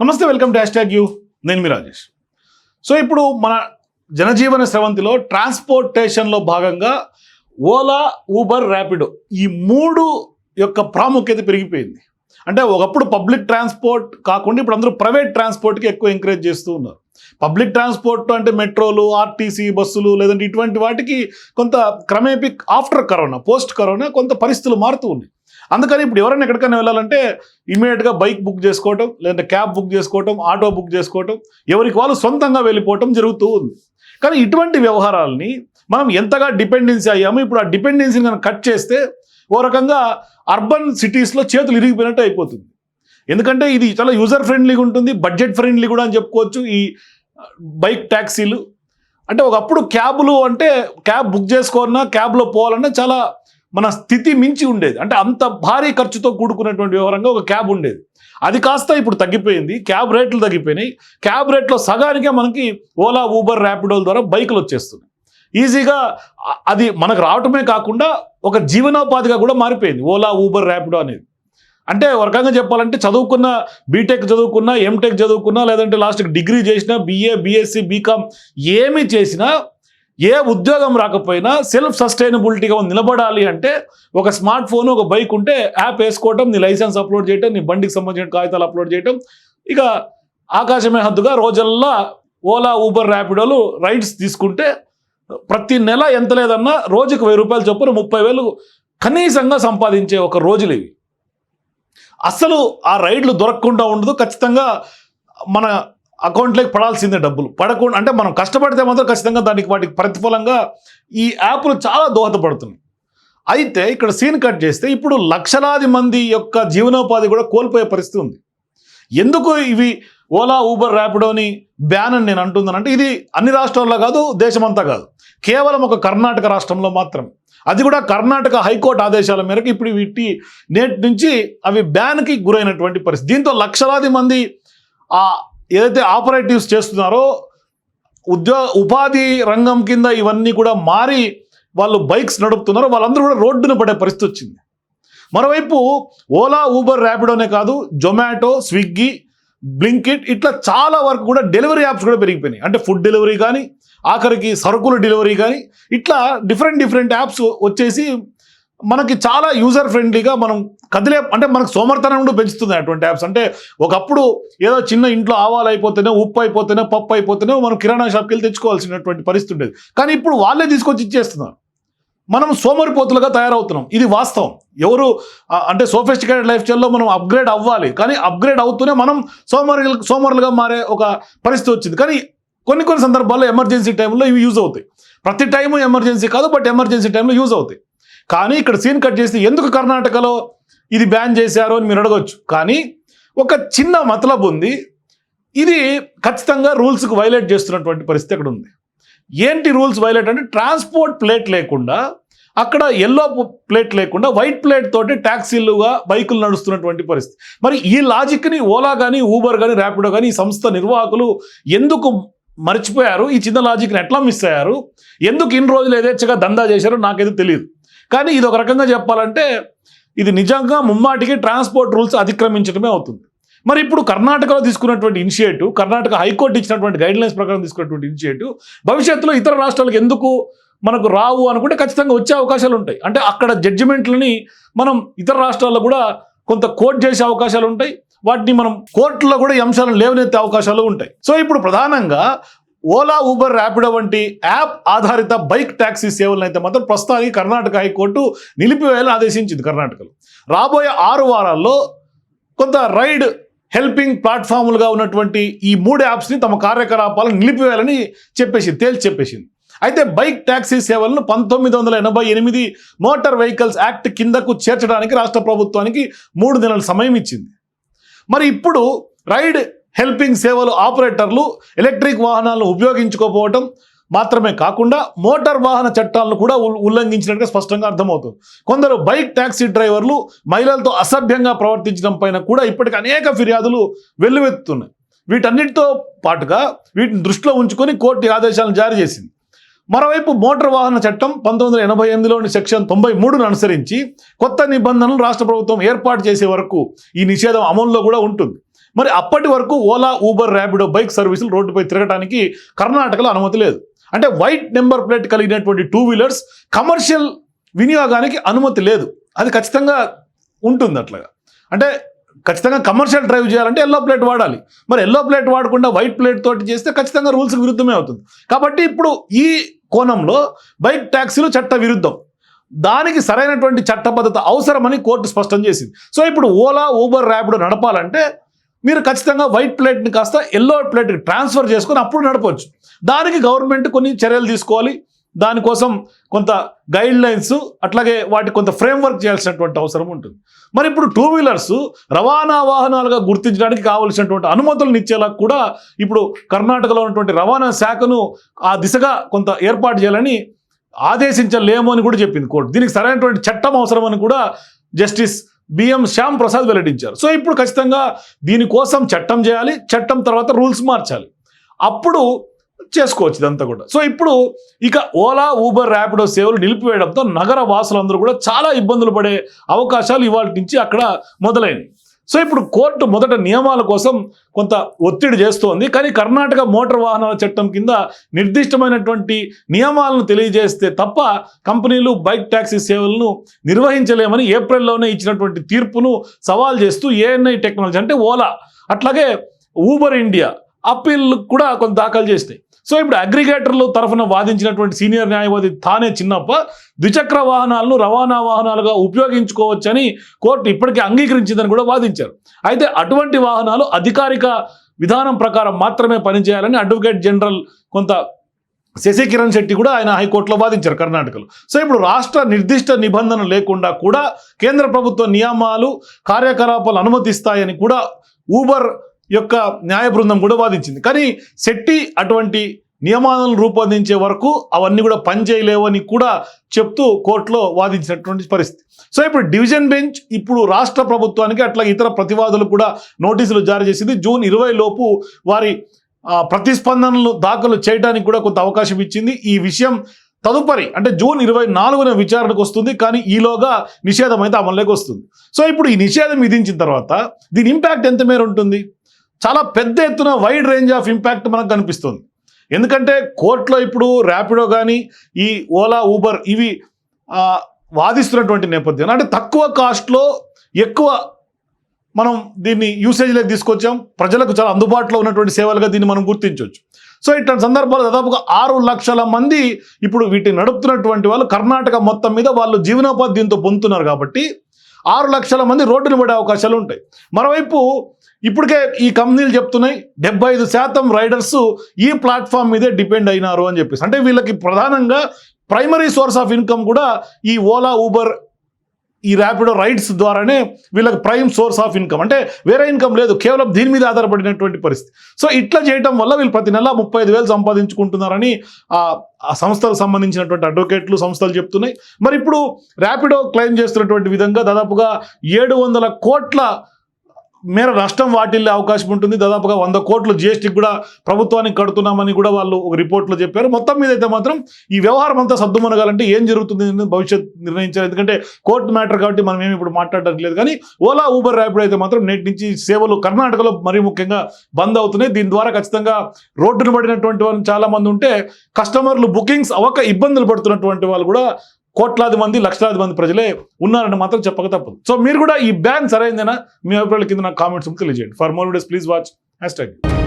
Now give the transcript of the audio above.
నమస్తే welcome to hashtag U. నేను మీ రాజేష్. సో ఇప్పుడు మన జనజీవన స్రవంతిలో ట్రాన్స్పోర్టేషన్లో భాగంగా ఓలా ఊబర్ ర్యాపిడో ఈ మూడు యొక్క ప్రాముఖ్యత పెరిగిపోయింది. అంటే ఒకప్పుడు పబ్లిక్ ట్రాన్స్పోర్ట్ కాకుండా ఇప్పుడు అందరూ ప్రైవేట్ ట్రాన్స్పోర్ట్కి ఎక్కువ ఎంకరేజ్ చేస్తూ ఉన్నారు. పబ్లిక్ ట్రాన్స్పోర్ట్ అంటే మెట్రోలు ఆర్టీసీ బస్సులు లేదంటే ఇటువంటి వాటికి కొంత క్రమేపీ ఆఫ్టర్ కరోనా పోస్ట్ కరోనా కొంత పరిస్థితులు మారుతూ ఉన్నాయి. అందుకని ఇప్పుడు ఎవరైనా ఎక్కడికైనా వెళ్ళాలంటే ఇమీడియట్గా బైక్ బుక్ చేసుకోవటం లేదంటే క్యాబ్ బుక్ చేసుకోవటం ఆటో బుక్ చేసుకోవటం ఎవరికి వాళ్ళు సొంతంగా వెళ్ళిపోవటం జరుగుతూ ఉంది. కానీ ఇటువంటి వ్యవహారాలని మనం ఎంతగా డిపెండెన్సీ అయ్యామో ఇప్పుడు ఆ డిపెండెన్సీని కనుక కట్ చేస్తే ఓ రకంగా అర్బన్ సిటీస్లో చేతులు ఇరిగిపోయినట్టు అయిపోతుంది. ఎందుకంటే ఇది చాలా యూజర్ ఫ్రెండ్లీగా ఉంటుంది బడ్జెట్ ఫ్రెండ్లీ కూడా అని చెప్పుకోవచ్చు ఈ బైక్ ట్యాక్సీలు అంటే ఒకప్పుడు క్యాబ్లు అంటే క్యాబ్ బుక్ చేసుకోవాలన్నా క్యాబ్లో పోవాలన్నా చాలా మన స్థితి మించి ఉండేది. అంటే అంత భారీ ఖర్చుతో కూడుకున్నటువంటి వ్యవహారంగా ఒక క్యాబ్ ఉండేది. అది కాస్త ఇప్పుడు తగ్గిపోయింది. క్యాబ్ రేట్లు తగ్గిపోయినాయి. క్యాబ్ రేట్లో సగానికే మనకి ఓలా ఊబర్ ర్యాపిడోల ద్వారా బైకులు వచ్చేస్తున్నాయి. ఈజీగా అది మనకు రావటమే కాకుండా ఒక జీవనోపాధిగా కూడా మారిపోయింది. ఓలా ఊబర్ ర్యాపిడో అనేది. అంటే ఒక రకంగా చెప్పాలంటే చదువుకున్న బీటెక్ చదువుకున్నా ఎంటెక్ చదువుకున్నా లేదంటే లాస్ట్కి డిగ్రీ చేసినా బీఏ బీఎస్సీ బీకామ్ ఏమి చేసినా ఏ ఉద్యోగం రాకపోయినా సెల్ఫ్ సస్టైనబిలిటీగా నిలబడాలి అంటే ఒక స్మార్ట్ ఫోన్ ఒక బైక్ ఉంటే యాప్ వేసుకోవటం నీ లైసెన్స్ అప్లోడ్ చేయటం నీ బండికి సంబంధించిన కాగితాలు అప్లోడ్ చేయటం. ఇక ఆకాశమే హద్దుగా రోజల్లా ఓలా ఊబర్ ర్యాపిడోలు రైడ్స్ తీసుకుంటే ప్రతి నెల ఎంత లేదన్నా రోజుకు వెయ్యి రూపాయలు చొప్పున ముప్పై వేలు కనీసంగా సంపాదించే ఒక రోజులు ఇవి. అసలు ఆ రైడ్లు దొరకకుండా ఉండదు. ఖచ్చితంగా మన అకౌంట్లోకి పడాల్సిందే డబ్బులు. పడకుండా అంటే మనం కష్టపడితే మాత్రం ఖచ్చితంగా దానికి వాటికి ప్రతిఫలంగా ఈ యాప్లు చాలా దోహదపడుతున్నాయి. అయితే ఇక్కడ సీన్ కట్ చేస్తే ఇప్పుడు లక్షలాది మంది యొక్క జీవనోపాధి కూడా కోల్పోయే పరిస్థితి ఉంది. ఎందుకు ఇవి ఓలా ఊబర్ ర్యాపిడోని బ్యాన్ అని నేను అంటున్నానంటే ఇది అన్ని రాష్ట్రాల్లో కాదు దేశమంతా కాదు. కేవలం ఒక కర్ణాటక రాష్ట్రంలో మాత్రం. అది కూడా కర్ణాటక హైకోర్టు ఆదేశాల మేరకు ఇప్పుడు వీటి నేటి నుంచి అవి బ్యాన్కి గురైనటువంటి పరిస్థితి. దీంతో లక్షలాది మంది ఆ ఏదైతే ఆపరేటివ్స్ చేస్తున్నారో ఉద్యోగ ఉపాధి రంగం కింద ఇవన్నీ కూడా మారి వాళ్ళు బైక్స్ నడుపుతున్నారో వాళ్ళందరూ కూడా రోడ్డున పడే పరిస్థితి వచ్చింది. మరోవైపు ఓలా ఊబర్ ర్యాపిడోనే కాదు జొమాటో స్విగ్గీ బ్లింకిట్ ఇట్లా చాలా వరకు కూడా డెలివరీ యాప్స్ కూడా పెరిగిపోయినాయి. అంటే ఫుడ్ డెలివరీ కానీ ఆఖరికి సరుకుల డెలివరీ కానీ ఇట్లా డిఫరెంట్ డిఫరెంట్ యాప్స్ వచ్చేసి మనకి చాలా యూజర్ ఫ్రెండ్లీగా మనం కదిలే అంటే మనకు సోమర్థనం కూడా పెంచుతుంది అటువంటి యాప్స్ అంటే ఒకప్పుడు ఏదో చిన్న ఇంట్లో ఆవాలు అయిపోతేనే ఉప్పు అయిపోతేనే పప్పు అయిపోతేనే మనం కిరాణా షాప్కి వెళ్ళి తెచ్చుకోవాల్సినటువంటి పరిస్థితి ఉండేది. కానీ ఇప్పుడు వాళ్ళే తీసుకొచ్చి ఇచ్చేస్తున్నారు. మనం సోమరిపోతులుగా తయారవుతున్నాం. ఇది వాస్తవం. ఎవరు అంటే సోఫిస్టికేటెడ్ లైఫ్ స్టైల్లో మనం అప్గ్రేడ్ అవ్వాలి. కానీ అప్గ్రేడ్ అవుతూనే మనం సోమరు సోమరులుగా మారే ఒక పరిస్థితి వచ్చింది. కానీ కొన్ని కొన్ని సందర్భాల్లో ఎమర్జెన్సీ టైంలో ఇవి యూజ్ అవుతాయి. ప్రతి టైము ఎమర్జెన్సీ కాదు బట్ ఎమర్జెన్సీ టైంలో యూజ్ అవుతాయి. కానీ ఇక్కడ సీన్ కట్ చేస్తే ఎందుకు కర్ణాటకలో ఇది బ్యాన్ చేశారు అని మీరు అడగొచ్చు. కానీ ఒక చిన్న మతలబ్ ఉంది. ఇది ఖచ్చితంగా రూల్స్కి వైలేట్ చేస్తున్నటువంటి పరిస్థితి అక్కడ ఉంది. ఏంటి రూల్స్ వైలేట్ అంటే ట్రాన్స్పోర్ట్ ప్లేట్ లేకుండా అక్కడ ఎల్లో ప్లేట్ లేకుండా వైట్ ప్లేట్ తోటి ట్యాక్సీలుగా బైకులు నడుస్తున్నటువంటి పరిస్థితి. మరి ఈ లాజిక్ని ఓలా కానీ ఊబర్ కానీ ర్యాపిడో కానీ ఈ సంస్థ నిర్వాహకులు ఎందుకు మర్చిపోయారు? ఈ చిన్న లాజిక్ని ఎట్లా మిస్ అయ్యారు? ఎందుకు ఇన్ని రోజులు యథేచ్ఛగా దందా చేశారో నాకైతే తెలియదు. కానీ ఇది ఒక రకంగా చెప్పాలంటే ఇది నిజంగా ముమ్మాటికి ట్రాన్స్పోర్ట్ రూల్స్ అతిక్రమించడమే అవుతుంది. మరి ఇప్పుడు కర్ణాటకలో తీసుకున్నటువంటి ఇనిషియేటివ్ కర్ణాటక హైకోర్టు ఇచ్చినటువంటి గైడ్లైన్స్ ప్రకారం తీసుకున్నటువంటి ఇనిషియేటివ్ భవిష్యత్తులో ఇతర రాష్ట్రాలకు ఎందుకు మనకు రావు అనుకుంటే ఖచ్చితంగా వచ్చే అవకాశాలు ఉంటాయి. అంటే అక్కడ జడ్జిమెంట్లని మనం ఇతర రాష్ట్రాల్లో కూడా కొంత కోర్ట్ చేసే అవకాశాలు ఉంటాయి. వాటిని మనం కోర్టులో కూడా ఈ అంశాలను లేవనెత్తే అవకాశాలు ఉంటాయి. సో ఇప్పుడు ప్రధానంగా ఓలా ఊబర్ ర్యాపిడో వంటి యాప్ ఆధారిత బైక్ ట్యాక్సీ సేవలను అయితే మాత్రం ప్రస్తుతానికి కర్ణాటక హైకోర్టు నిలిపివేయాలని ఆదేశించింది కర్ణాటకలో. రాబోయే ఆరు వారాల్లో కొంత రైడ్ హెల్పింగ్ ప్లాట్ఫామ్లుగా ఉన్నటువంటి ఈ మూడు యాప్స్ని తమ కార్యకలాపాలను నిలిపివేయాలని చెప్పేసింది తేల్చి చెప్పేసింది. అయితే బైక్ ట్యాక్సీ సేవలను పంతొమ్మిది వందల ఎనభై ఎనిమిది మోటార్ వెహికల్స్ యాక్ట్ కిందకు చేర్చడానికి రాష్ట్ర ప్రభుత్వానికి మూడు నెలల సమయం ఇచ్చింది. మరి ఇప్పుడు రైడ్ హెల్పింగ్ సేవలు ఆపరేటర్లు ఎలక్ట్రిక్ వాహనాలను ఉపయోగించుకోకపోవటం మాత్రమే కాకుండా మోటార్ వాహన చట్టాలను కూడా ఉల్లంఘించినట్టుగా స్పష్టంగా అర్థమవుతుంది. కొందరు బైక్ ట్యాక్సీ డ్రైవర్లు మహిళలతో అసభ్యంగా ప్రవర్తించడం పైన కూడా ఇప్పటికి అనేక ఫిర్యాదులు వెల్లువెత్తుతున్నాయి. వీటన్నిటితో పాటుగా వీటిని దృష్టిలో ఉంచుకొని కోర్టు ఆదేశాలను జారీ చేసింది. మరోవైపు మోటార్ వాహన చట్టం పంతొమ్మిది వందల ఎనభై ఎనిమిదిలోని సెక్షన్ తొంభై మూడును అనుసరించి కొత్త నిబంధనలు రాష్ట్ర ప్రభుత్వం ఏర్పాటు చేసే వరకు ఈ నిషేధం అమల్లో కూడా ఉంటుంది. మరి అప్పటి వరకు ఓలా ఊబర్ ర్యాపిడో బైక్ సర్వీసులు రోడ్డుపై తిరగడానికి కర్ణాటకలో అనుమతి లేదు. అంటే వైట్ నెంబర్ ప్లేట్ కలిగినటువంటి టూ వీలర్స్ కమర్షియల్ వినియోగానికి అనుమతి లేదు. అది ఖచ్చితంగా ఉంటుంది అట్లాగా. అంటే ఖచ్చితంగా కమర్షియల్ డ్రైవ్ చేయాలంటే ఎల్లో ప్లేట్ వాడాలి. మరి ఎల్లో ప్లేట్ వాడకుండా వైట్ ప్లేట్ తోటి చేస్తే ఖచ్చితంగా రూల్స్కి విరుద్ధమే అవుతుంది. కాబట్టి ఇప్పుడు ఈ కోణంలో బైక్ ట్యాక్సీలు చట్ట విరుద్ధం దానికి సరైనటువంటి చట్టబద్ధత అవసరమని కోర్టు స్పష్టం చేసింది. సో ఇప్పుడు ఓలా ఊబర్ ర్యాపిడో నడపాలంటే మీరు ఖచ్చితంగా వైట్ ప్లేట్ని కాస్త ఎల్లో ప్లేట్కి ట్రాన్స్ఫర్ చేసుకొని అప్పుడు నడపవచ్చు దానికి గవర్నమెంట్ కొన్ని చర్యలు తీసుకోవాలి. దానికోసం కొంత గైడ్ లైన్స్ అట్లాగే వాటి కొంత ఫ్రేమ్వర్క్ చేయాల్సినటువంటి అవసరం ఉంటుంది. మరి ఇప్పుడు టూ వీలర్స్ రవాణా వాహనాలుగా గుర్తించడానికి కావలసినటువంటి అనుమతులను ఇచ్చేలా కూడా ఇప్పుడు కర్ణాటకలో ఉన్నటువంటి రవాణా శాఖను ఆ దిశగా కొంత ఏర్పాటు చేయాలని ఆదేశించలేము అని కూడా చెప్పింది కోర్టు. దీనికి సరైనటువంటి చట్టం అవసరమని కూడా జస్టిస్ బిఎం శ్యామ్ ప్రసాద్ వెల్లడించారు. సో ఇప్పుడు ఖచ్చితంగా దీనికోసం చట్టం చేయాలి చట్టం తర్వాత రూల్స్ మార్చాలి. అప్పుడు చేసుకోవచ్చు ఇదంతా కూడా. సో ఇప్పుడు ఇక ఓలా ఊబర్ ర్యాపిడో సేవలు నిలిపివేయడంతో నగర వాసులందరూ కూడా చాలా ఇబ్బందులు పడే అవకాశాలు ఇవాళ నుంచి అక్కడ మొదలైనవి. సో ఇప్పుడు కోర్టు మొదట నియమాల కోసం కొంత ఒత్తిడి చేస్తోంది. కానీ కర్ణాటక మోటార్ వాహనాల చట్టం కింద నిర్దిష్టమైనటువంటి నియమాలను తెలియజేస్తే తప్ప కంపెనీలు బైక్ ట్యాక్సీ సేవలను నిర్వహించలేమని ఏప్రిల్లోనే ఇచ్చినటువంటి తీర్పును సవాల్ చేస్తూ ఏఎన్ఐ టెక్నాలజీ అంటే ఓలా. అట్లాగే ఊబర్ ఇండియా అప్పీల్ కూడా కొంత దాఖలు చేసినాయి. సో ఇప్పుడు అగ్రిగేటర్లు తరఫున వాదించినటువంటి సీనియర్ న్యాయవాది తానే చిన్నప్ప ద్విచక్ర వాహనాలను రవాణా వాహనాలుగా ఉపయోగించుకోవచ్చని కోర్టు ఇప్పటికే అంగీకరించిందని కూడా వాదించారు. అయితే అటువంటి వాహనాలు అధికారిక విధానం ప్రకారం మాత్రమే పనిచేయాలని అడ్వకేట్ జనరల్ కొంత శశి కిరణ్ శెట్టి కూడా ఆయన హైకోర్టులో వాదించారు కర్ణాటకలో. సో ఇప్పుడు రాష్ట్ర నిర్దిష్ట నిబంధన లేకుండా కూడా కేంద్ర ప్రభుత్వ నియమాలు కార్యకలాపాలు అనుమతిస్తాయని కూడా ఊబర్ యొక్క న్యాయ బృందం కూడా వాదించింది. కానీ శెట్టి అటువంటి నియమాలను రూపొందించే వరకు అవన్నీ కూడా పనిచేయలేవని కూడా చెప్తూ కోర్టులో వాదించినటువంటి పరిస్థితి. సో ఇప్పుడు డివిజన్ బెంచ్ ఇప్పుడు రాష్ట్ర ప్రభుత్వానికి అట్లా ఇతర ప్రతివాదులు కూడా నోటీసులు జారీ చేసింది. జూన్ ఇరవై లోపు వారి ప్రతిస్పందనలు దాఖలు చేయడానికి కూడా కొంత అవకాశం ఇచ్చింది. ఈ విషయం తదుపరి అంటే జూన్ ఇరవై నాలుగున విచారణకు వస్తుంది. కానీ ఈలోగా నిషేధం అయితే అమల్లోకి వస్తుంది. సో ఇప్పుడు ఈ నిషేధం విధించిన తర్వాత దీని ఇంపాక్ట్ ఎంత మేర ఉంటుంది? చాలా పెద్ద ఎత్తున వైడ్ రేంజ్ ఆఫ్ ఇంపాక్ట్ మనకు కనిపిస్తుంది. ఎందుకంటే కోర్టులో ఇప్పుడు ర్యాపిడో కానీ ఈ ఓలా ఊబర్ ఇవి వాదిస్తున్నటువంటి నేపథ్యం. అంటే తక్కువ కాస్ట్లో ఎక్కువ మనం దీన్ని యూసేజ్లోకి తీసుకొచ్చాం. ప్రజలకు చాలా అందుబాటులో ఉన్నటువంటి సేవలుగా దీన్ని మనం గుర్తించవచ్చు. సో ఇట్లాంటి సందర్భాలు దాదాపుగా ఆరు లక్షల మంది ఇప్పుడు వీటిని నడుపుతున్నటువంటి వాళ్ళు కర్ణాటక మొత్తం మీద వాళ్ళు జీవనోపాధి దీంతో పొందుతున్నారు కాబట్టి ఆరు లక్షల మంది రోడ్డును పడే అవకాశాలు ఉంటాయి. మరోవైపు ఇప్పటికే ఈ కంపెనీలు చెప్తున్నాయి డెబ్బై ఐదు శాతం రైడర్స్ ఈ ప్లాట్ఫామ్ మీదే డిపెండ్ అయినారు అని చెప్పేసి. అంటే వీళ్ళకి ప్రధానంగా ప్రైమరీ సోర్స్ ఆఫ్ ఇన్కమ్ కూడా ఈ ఓలా ఊబర్ ఈ ర్యాపిడో రైడ్స్ ద్వారానే వీళ్ళకి ప్రైమ్ సోర్స్ ఆఫ్ ఇన్కమ్. అంటే వేరే ఇన్కమ్ లేదు కేవలం దీని మీద ఆధారపడినటువంటి పరిస్థితి. సో ఇట్లా చేయటం వల్ల వీళ్ళు ప్రతి నెల ముప్పై ఐదు వేలు సంపాదించుకుంటున్నారని ఆ ఆ సంస్థలకు సంబంధించినటువంటి అడ్వకేట్లు సంస్థలు చెప్తున్నాయి. మరి ఇప్పుడు ర్యాపిడో క్లెయిమ్ చేస్తున్నటువంటి విధంగా దాదాపుగా ఏడు వందల కోట్ల మేర నష్టం వాటిల్లే అవకాశం ఉంటుంది. దాదాపుగా వంద కోట్లు జిఎస్టీకి కూడా ప్రభుత్వానికి కడుతున్నామని కూడా వాళ్ళు ఒక రిపోర్ట్లో చెప్పారు. మొత్తం మీద అయితే మాత్రం ఈ వ్యవహారం అంతా సర్దుమనగాలంటే ఏం జరుగుతుంది భవిష్యత్ నిర్ణయించారు. ఎందుకంటే కోర్టు మ్యాటర్ కాబట్టి మనం ఏమి ఇప్పుడు మాట్లాడడానికి లేదు. కానీ ఓలా ఊబర్ ర్యాపిడ్ అయితే మాత్రం నేటి నుంచి సేవలు కర్ణాటకలో మరీ ముఖ్యంగా బంద్ అవుతున్నాయి. దీని ద్వారా ఖచ్చితంగా రోడ్డును పడినటువంటి వాళ్ళు చాలామంది ఉంటే కస్టమర్లు బుకింగ్స్ అవక ఇబ్బందులు పడుతున్నటువంటి వాళ్ళు కూడా కోట్లాది మంది లక్షలాది మంది ప్రజలే ఉన్నారని మాత్రం చెప్పక తప్పదు. సో మీరు కూడా ఈ బ్యాన్ సరైందేనా? మీ అభిప్రాయాల కింద నాకు కామెంట్స్ తెలియజేయండి. For more videos please watch. Hashtag